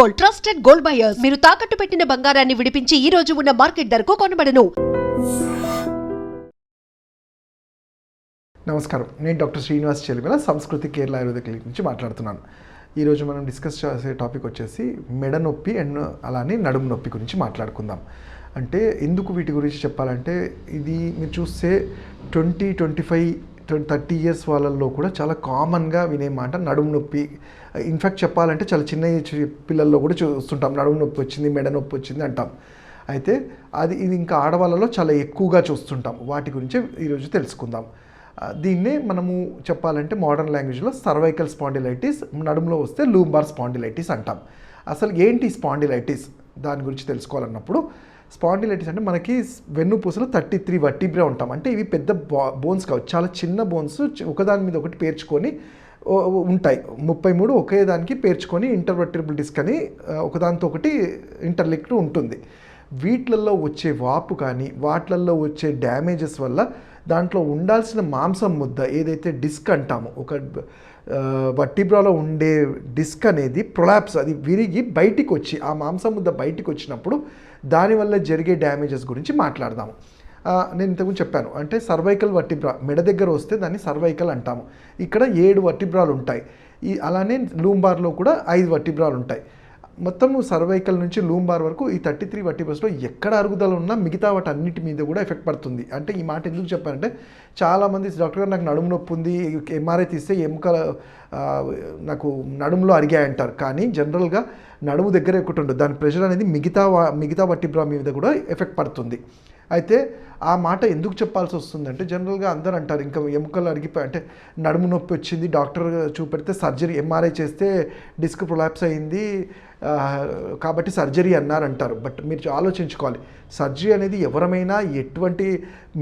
Gold trusted gold buyers. మీరు తాకట్టు పెట్టిన బంగారాన్ని విడిపించి ఈ రోజు ఉన్న మార్కెట్ ధరకు కొనబడను. నమస్కారం. నేను డాక్టర్ శ్రీనివాస్ చెలిమల సంస్కృతి కేరళ ఆయుర్వేద క్లినిక్ నుంచి మాట్లాడుతున్నాను. ఈరోజు మనం డిస్కస్ చేసే టాపిక్ వచ్చేసి మెడ నొప్పి అండ్ అలానే నడుము నొప్పి గురించి మాట్లాడుకుందాం. అంటే ఎందుకు వీటి గురించి చెప్పాలంటే ఇది మీరు చూస్తే twenty twenty five thirty years వాళ్ళల్లో కూడా చాలా కామన్గా వినే మాట నడుము నొప్పి. ఇన్ఫ్యాక్ట్ చెప్పాలంటే చాలా చిన్న పిల్లల్లో కూడా చూస్తుంటాం. నడుము నొప్పి వచ్చింది మెడ నొప్పి వచ్చింది అంటాం. అయితే అది ఇది ఇంకా ఆడవాళ్ళలో చాలా ఎక్కువగా చూస్తుంటాం. వాటి గురించి ఈరోజు తెలుసుకుందాం. దీన్నే మనము చెప్పాలంటే మోడర్న్ లాంగ్వేజ్లో సర్వైకల్ స్పాండిలైటిస్ నడుములో వస్తే లూంబార్ స్పాండిలైటిస్ అంటాం. అసలు ఏంటి స్పాండిలైటిస్ దాని గురించి తెలుసుకోవాలన్నప్పుడు స్పాండిలైటిస్ అంటే మనకి వెన్నుపూసలు థర్టీ త్రీ వట్టిబ్రా ఉంటాం. అంటే ఇవి పెద్ద బోన్స్ కావచ్చు చాలా చిన్న బోన్స్ ఒకదాని మీద ఒకటి పేర్చుకొని ఉంటాయి. ముప్పై మూడు ఒకే దానికి పేర్చుకొని ఇంటర్వర్టిబుల్ డిస్క్ అని ఒకదానితో ఒకటి ఇంటర్లిక్ట్ ఉంటుంది. వీటిలలో వచ్చే వాపు కానీ వాటిలలో వచ్చే డ్యామేజెస్ వల్ల దాంట్లో ఉండాల్సిన మాంసం ముద్ద ఏదైతే డిస్క్ అంటామో ఒక వట్టిబ్రాలో ఉండే డిస్క్ అనేది ప్రొలాప్స్ అది విరిగి బయటికి వచ్చి ఆ మాంసం ముద్ద బయటికి వచ్చినప్పుడు దానివల్ల జరిగే డ్యామేజెస్ గురించి మాట్లాడదాము. నేను ఇంతకుముందు చెప్పాను అంటే సర్వైకల్ వర్టిబ్రా మెడ దగ్గర వస్తే దాన్ని సర్వైకల్ అంటాము. ఇక్కడ ఏడు వర్టిబ్రాలు ఉంటాయి ఈ అలానే లూంబార్లో కూడా ఐదు వర్టిబ్రాలు ఉంటాయి మొత్తము సర్వైకల్ నుంచి లూంబార్ వరకు ఈ థర్టీ త్రీ వర్టిబ్రస్లో ఎక్కడ అరుగుదల ఉన్నా మిగతా వాటి అన్నిటి మీద కూడా ఎఫెక్ట్ పడుతుంది. అంటే ఈ మాట ఎందుకు చెప్పారంటే చాలామంది డాక్టర్ గారు నాకు నడుము నొప్పి ఉంది ఎంఆర్ఐ తీస్తే ఎముక నాకు నడుములో అరిగాయంటారు కానీ జనరల్గా నడుము దగ్గర ఒకటి ఉండదు దాని ప్రెషర్ అనేది మిగతా వా- మిగతా వట్టిబ్రా మీద కూడా ఎఫెక్ట్ పడుతుంది. అయితే ఆ మాట ఎందుకు చెప్పాల్సి వస్తుందంటే జనరల్గా అందరూ అంటారు ఇంకా ఎముకలు అరిగిపోయి అంటే నడుము నొప్పి వచ్చింది డాక్టర్ చూపెడితే సర్జరీ ఎంఆర్ఐ చేస్తే డిస్క్ ప్రొలాప్స్ అయింది కాబట్టి సర్జరీ అన్నారు అంటారు బట్ మీరు ఆలోచించుకోవాలి. సర్జరీ అనేది ఎవరమైనా ఎటువంటి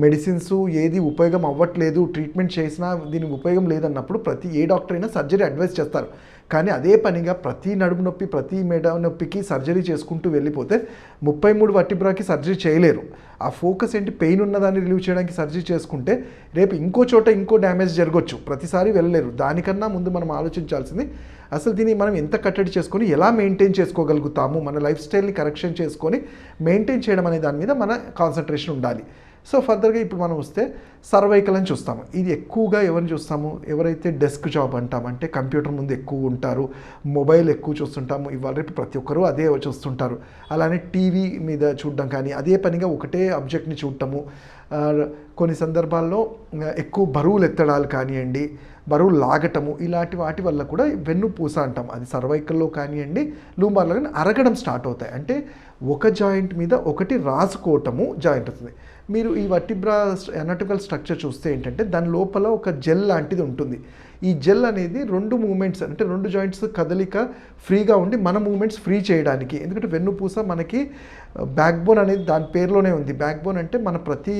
మెడిసిన్స్ ఏది ఉపయోగం అవ్వట్లేదు ట్రీట్మెంట్ చేసినా దీనికి ఉపయోగం లేదన్నప్పుడు ప్రతి ఏ డాక్టర్ అయినా సర్జరీ అడ్వైస్ చేస్తారు. కానీ అదే పనిగా ప్రతి నడుము నొప్పి ప్రతి మెడ నొప్పికి సర్జరీ చేసుకుంటూ వెళ్ళిపోతే ముప్పై మూడు వట్టిబ్రాకి సర్జరీ చేయలేరు. ఆ ఫోకస్ ఏంటి? పెయిన్ ఉన్నదాన్ని రిలీవ్ చేయడానికి సర్జరీ చేసుకుంటే రేపు ఇంకో చోట ఇంకో డ్యామేజ్ జరగవచ్చు ప్రతిసారి వెళ్ళలేరు. దానికన్నా ముందు మనం ఆలోచించాల్సింది అసలు దీన్ని మనం ఎంత కట్టడి చేసుకొని ఎలా మెయింటైన్ చేసుకోగలుగుతాము? మన లైఫ్ స్టైల్ని కరెక్షన్ చేసుకొని మెయింటైన్ చేయడం అనే దాని మీద మన కాన్సన్ట్రేషన్ ఉండాలి. సో ఫర్దర్గా ఇప్పుడు మనం వస్తే సర్వైకల్ అని చూస్తాము. ఇది ఎక్కువగా ఎవరిని చూస్తాము? ఎవరైతే డెస్క్ జాబ్ అంటామంటే కంప్యూటర్ ముందు ఎక్కువ ఉంటారు మొబైల్ ఎక్కువ చూస్తుంటాము ఇవాళ రేపు ప్రతి ఒక్కరూ అదే చూస్తుంటారు. అలానే టీవీ మీద చూడడం కానీ అదే పనిగా ఒకటే అబ్జెక్ట్ని చూడటము కొన్ని సందర్భాల్లో ఎక్కువ బరువులు ఎత్తడాలు కానివ్వండి బరువు లాగటము ఇలాంటి వాటి వల్ల కూడా వెన్ను పూస అంటాం. అది సర్వైకల్లో కానివ్వండి లూంబార్లో కానీ అరగడం స్టార్ట్ అవుతాయి. అంటే ఒక జాయింట్ మీద ఒకటి రాసుకోవటము జాయింట్ అవుతుంది. మీరు ఈ వర్టిబ్రా ఎనాటికల్ స్ట్రక్చర్ చూస్తే ఏంటంటే దాని లోపల ఒక జెల్ లాంటిది ఉంటుంది. ఈ జెల్ అనేది రెండు మూమెంట్స్ అంటే రెండు జాయింట్స్ కదలిక ఫ్రీగా ఉండి మన మూమెంట్స్ ఫ్రీ చేయడానికి. ఎందుకంటే వెన్నుపూస మనకి బ్యాక్ బోన్ అనేది దాని పేరులోనే ఉంది. బ్యాక్ బోన్ అంటే మన ప్రతి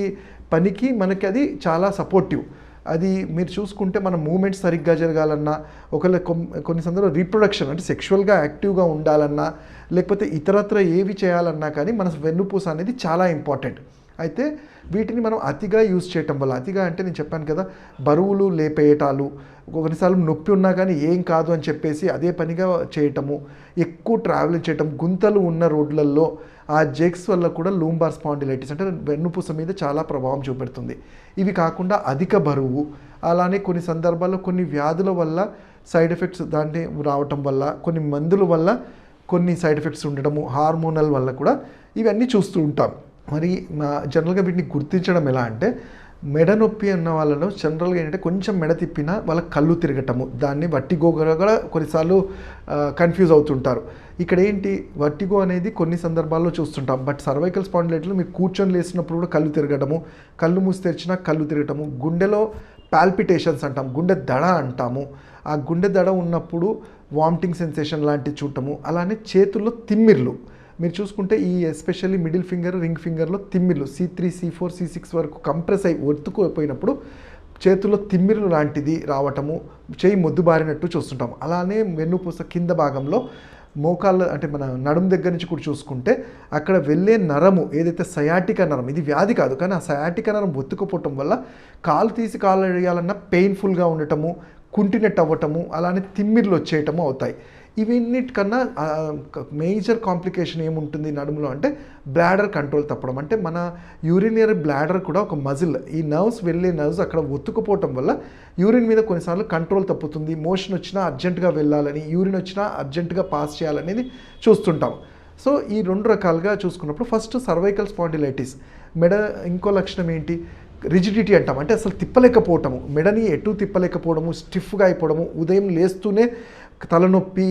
పనికి మనకి అది చాలా సపోర్టివ్. అది మీరు చూసుకుంటే మన మూమెంట్స్ సరిగ్గా జరగాలన్నా ఒకవేళ కొన్ని సందర్భాలు రీప్రొడక్షన్ అంటే సెక్షువల్గా యాక్టివ్గా ఉండాలన్నా లేకపోతే ఇతరత్ర ఏవి చేయాలన్నా కానీ మన వెన్నుపూస అనేది చాలా ఇంపార్టెంట్ అయితే వీటిని మనం అతిగా యూజ్ చేయటం వల్ల అతిగా అంటే నేను చెప్పాను కదా బరువులు లేపేయటాలు కొన్నిసార్లు నొప్పి ఉన్నా కానీ ఏం కాదు అని చెప్పేసి అదే పనిగా చేయటము ఎక్కువ ట్రావెల్ చేయటం గుంతలు ఉన్న రోడ్లలో ఆ జెక్స్ వల్ల కూడా లూంబార్ స్పాండిలైటిస్ అంటే వెన్నుపూస మీద చాలా ప్రభావం చూపెడుతుంది. ఇవి కాకుండా అధిక బరువు అలానే కొన్ని సందర్భాల్లో కొన్ని వ్యాధుల వల్ల సైడ్ ఎఫెక్ట్స్ దాన్ని రావటం వల్ల కొన్ని మందుల వల్ల కొన్ని సైడ్ ఎఫెక్ట్స్ ఉండడము హార్మోనల్ వల్ల కూడా ఇవన్నీ చూస్తూ ఉంటాం. మరి మా జనరల్గా వీటిని గుర్తించడం ఎలా అంటే మెడ నొప్పి అన్న వాళ్ళలో జనరల్గా ఏంటంటే కొంచెం మెడ తిప్పినా వాళ్ళ కళ్ళు తిరగటము. దాన్ని వట్టిగోగా కూడా కొన్నిసార్లు కన్ఫ్యూజ్ అవుతుంటారు. ఇక్కడ ఏంటి? వట్టిగో అనేది కొన్ని సందర్భాల్లో చూస్తుంటాం. బట్ సర్వైకల్ స్పాండిలైట్లో మీరు కూర్చొని లేసినప్పుడు కూడా కళ్ళు తిరగటము కళ్ళు మూసి తెరిచినా కళ్ళు తిరగటము గుండెలో పాల్పిటేషన్స్ అంటాం గుండె దడ అంటాము. ఆ గుండె దడ ఉన్నప్పుడు వామిటింగ్ సెన్సేషన్ లాంటివి చూడటము అలానే చేతుల్లో తిమ్మిర్లు. మీరు చూసుకుంటే ఈ ఎస్పెషల్లీ మిడిల్ ఫింగర్ రింగ్ ఫింగర్లో తిమ్మిర్లు C three C four C six వరకు కంప్రెస్ అయి ఒత్తుకుపోయినప్పుడు చేతుల్లో తిమ్మిర్లు లాంటిది రావటము చేయి మొద్దుబారినట్టు చూస్తుంటాం అలానే వెన్నుపూస కింద భాగంలో మోకాళ్ళ అంటే మన నడుము దగ్గర నుంచి కూడా చూసుకుంటే అక్కడ వెళ్ళే నరము ఏదైతే సయాటిక నరం ఇది వ్యాధి కాదు కానీ ఆ సయాటిక నరం ఒత్తుకుపోవటం వల్ల కాలు తీసి కాలు వేయాలన్నా పెయిన్ఫుల్గా ఉండటము కుంటినట్టు అవ్వటము అలానే తిమ్మిర్లు వచ్చేయటము అవుతాయి. ఇవన్నిటికన్నా మేజర్ కాంప్లికేషన్ ఏముంటుంది నడుములో అంటే బ్లాడర్ కంట్రోల్ తప్పడం. అంటే మన యూరినరీ బ్లాడర్ కూడా ఒక మజిల్. ఈ నర్వ్స్ వెళ్ళే నర్వ్స్ అక్కడ ఒత్తుకుపోవటం వల్ల యూరిన్ మీద కొన్నిసార్లు కంట్రోల్ తప్పుతుంది. మోషన్ వచ్చినా అర్జెంటుగా వెళ్ళాలని యూరిన్ వచ్చినా అర్జెంటుగా పాస్ చేయాలనేది చూస్తుంటాం. సో ఈ రెండు రకాలుగా చూసుకున్నప్పుడు ఫస్ట్ సర్వైకల్ స్పాండిలైటిస్. మెడ ఇంకో లక్షణం ఏంటి? రిజిడిటీ అంటాం. అంటే అసలు తిప్పలేకపోవటము. మెడని ఎటు తిప్పలేకపోవడము స్టిఫ్గా అయిపోవడము ఉదయం లేస్తూనే తలనొప్పి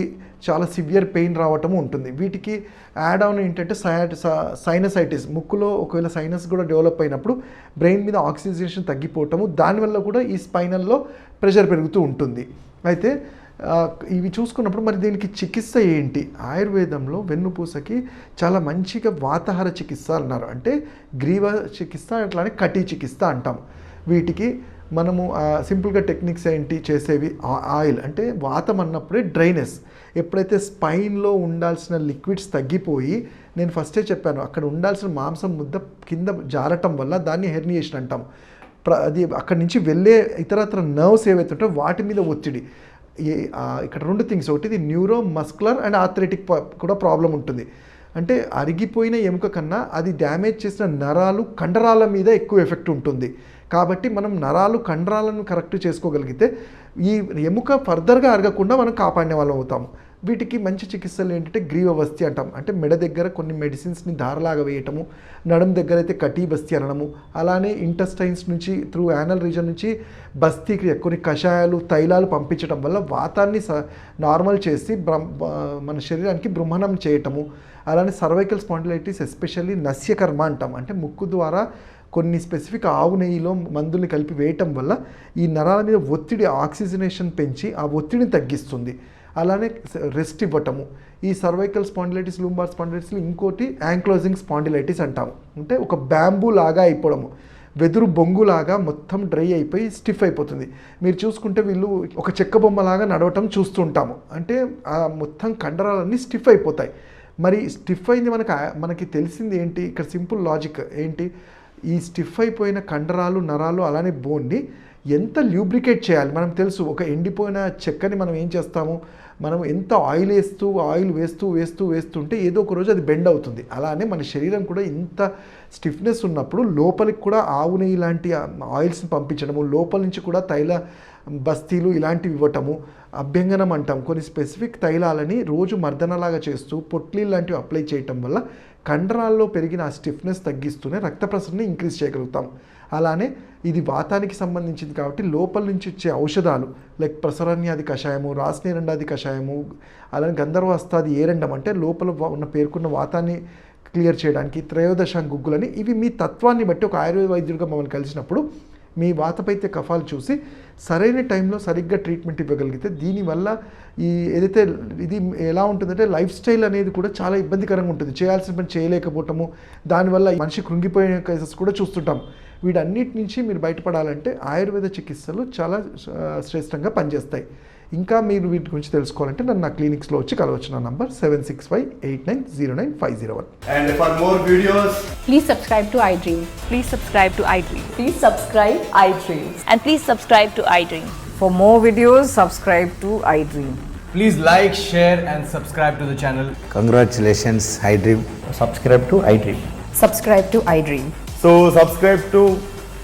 చాలా సివియర్ పెయిన్ రావటము ఉంటుంది. వీటికి యాడ్ ఆన్ ఏంటంటే సైనసైటిస్ ముక్కులో ఒకవేళ సైనస్ కూడా డెవలప్ అయినప్పుడు బ్రెయిన్ మీద ఆక్సిజనేషన్ తగ్గిపోవటము దానివల్ల కూడా ఈ స్పైనల్లో ప్రెషర్ పెరుగుతూ ఉంటుంది. అయితే ఇవి చూసుకున్నప్పుడు మరి దీనికి చికిత్స ఏంటి? ఆయుర్వేదంలో వెన్నుపూసకి చాలా మంచిగా వాతాహార చికిత్స అన్నారు. అంటే గ్రీవ చికిత్స అట్లానే కటి చికిత్స అంటాం. వీటికి మనము సింపుల్గా టెక్నిక్స్ ఏంటి చేసేవి? ఆ- ఆయిల్. అంటే వాతం అన్నప్పుడే డ్రైనెస్. ఎప్పుడైతే స్పైన్లో ఉండాల్సిన లిక్విడ్స్ తగ్గిపోయి నేను ఫస్టే చెప్పాను అక్కడ ఉండాల్సిన మాంసం ముద్ద కింద జారటం వల్ల దాన్ని హెర్నియేషన్ అంటాం. ప్ర అది అక్కడి నుంచి వెళ్ళే ఇతరత్ర నర్వ్స్ ఏవైతే ఉంటాయో వాటి మీద ఒత్తిడి. ఏ ఇక్కడ రెండు థింగ్స్. ఒకటి ఇది న్యూరో మస్కులర్ అండ్ ఆథ్రెటిక్ కూడా ప్రాబ్లం ఉంటుంది. అంటే అరిగిపోయిన ఎముక కన్నా అది డ్యామేజ్ చేసిన నరాలు కండరాల మీద ఎక్కువ ఎఫెక్ట్ ఉంటుంది. కాబట్టి మనం నరాలు కండరాలను కరెక్ట్ చేసుకోగలిగితే ఈ ఎముక ఫర్దర్గా అరగకుండా మనం కాపాడిన వాళ్ళం అవుతాము వీటికి మంచి చికిత్సలు ఏంటంటే గ్రీవవస్తి అంటాం. అంటే మెడ దగ్గర కొన్ని మెడిసిన్స్ని దారలాగా వేయటము నడుం దగ్గర అయితే కటీ బస్తి అనడము అలానే ఇంటస్టైన్స్ నుంచి త్రూ యానల్ రీజన్ నుంచి బస్తీ క్రియ కొన్ని కషాయాలు తైలాలు పంపించడం వల్ల వాతాన్ని స నార్మల్ చేసి మన శరీరానికి బృంహణం చేయటము అలానే సర్వైకల్ స్పాండిలైటిస్ ఎస్పెషల్లీ నస్యకర్మ అంటాం. అంటే ముక్కు ద్వారా కొన్ని స్పెసిఫిక్ ఆవు నెయ్యిలో మందుల్ని కలిపి వేయటం వల్ల ఈ నరాల మీద ఒత్తిడి ఆక్సిజనేషన్ పెంచి ఆ ఒత్తిడిని తగ్గిస్తుంది. అలానే రెస్ట్ ఇవ్వటము. ఈ సర్వైకల్ స్పాండిలైటిస్ లూంబార్ స్పాండిలైటిస్లో ఇంకోటి యాంక్లోజింగ్ స్పాండిలైటిస్ అంటాము. అంటే ఒక బ్యాంబూ లాగా అయిపోవడము. వెదురు బొంగులాగా మొత్తం డ్రై అయిపోయి స్టిఫ్ అయిపోతుంది. మీరు చూసుకుంటే వీళ్ళు ఒక చెక్క బొమ్మలాగా నడవటం చూస్తుంటాము. అంటే ఆ మొత్తం కండరాలన్నీ స్టిఫ్ అయిపోతాయి. మరి స్టిఫ్ అయింది మనకు మనకి తెలిసింది ఏంటి? ఇక్కడ సింపుల్ లాజిక్ ఏంటి? ఈ స్టిఫ్ అయిపోయిన కండరాలు నరాలు అలానే బోన్ని ఎంత ల్యూబ్రికేట్ చేయాలి? మనం తెలుసు ఒక ఎండిపోయిన చెక్కని మనం ఏం చేస్తాము? మనం ఎంత ఆయిల్ వేస్తూ ఆయిల్ వేస్తూ వేస్తూ వేస్తుంటే ఏదో ఒక రోజు అది బెండ్ అవుతుంది. అలానే మన శరీరం కూడా ఇంత స్టిఫ్నెస్ ఉన్నప్పుడు లోపలికి కూడా ఆవు నెయ్యి లాంటి ఆయిల్స్ని పంపించడము లోపల నుంచి కూడా తైల బస్తీలు ఇలాంటివి ఇవ్వటము అభ్యంగనం అంటాం. కొన్ని స్పెసిఫిక్ తైలాలని రోజు మర్దనలాగా చేస్తూ పొట్లీ లాంటివి అప్లై చేయటం వల్ల కండరాల్లో పెరిగిన ఆ స్టిఫ్నెస్ తగ్గిస్తూనే రక్త ప్రసరణ ఇంక్రీజ్ చేయగలుగుతాం. అలానే ఇది వాతానికి సంబంధించింది కాబట్టి లోపల నుంచి వచ్చే ఔషధాలు లైక్ ప్రసరణ్యాది కషాయము రాస్నేరండాది కషాయము అలానే గంధర్వస్తాది ఏరండం అంటే లోపల ఉన్న పేర్కొన్న వాతాన్ని క్లియర్ చేయడానికి త్రయోదశ గుగ్గులని ఇవి మీ తత్వాన్ని బట్టి ఒక ఆయుర్వేద వైద్యుడిగా మమ్మల్ని కలిసినప్పుడు మీ వాతపైత్య కఫాలు చూసి సరైన టైంలో సరిగ్గా ట్రీట్మెంట్ ఇవ్వగలిగితే దీనివల్ల ఈ ఏదైతే ఇది ఎలా ఉంటుందంటే లైఫ్ స్టైల్ అనేది కూడా చాలా ఇబ్బందికరంగా ఉంటుంది. చేయాల్సిన పని చేయలేకపోవటము దానివల్ల మనిషి కృంగిపోయిన కేసెస్ కూడా చూస్తుంటాం. వీటన్నిటి నుంచి మీరు బయటపడాలంటే ఆయుర్వేద చికిత్సలు చాలా శ్రేష్టంగా పనిచేస్తాయి. ఇంకా మీరు వీటి గురించి తెలుసుకోవాలంటే నన్ను నా క్లినిక్స్లో వచ్చి కలవచ్చు. నా number seven six five eight nine zero nine five zero one. And for more videos please subscribe to iDream please subscribe to iDream please subscribe iDream and please subscribe to iDream for more videos subscribe to iDream please like share and subscribe to the channel congratulations iDream subscribe to iDream subscribe to iDream so subscribe to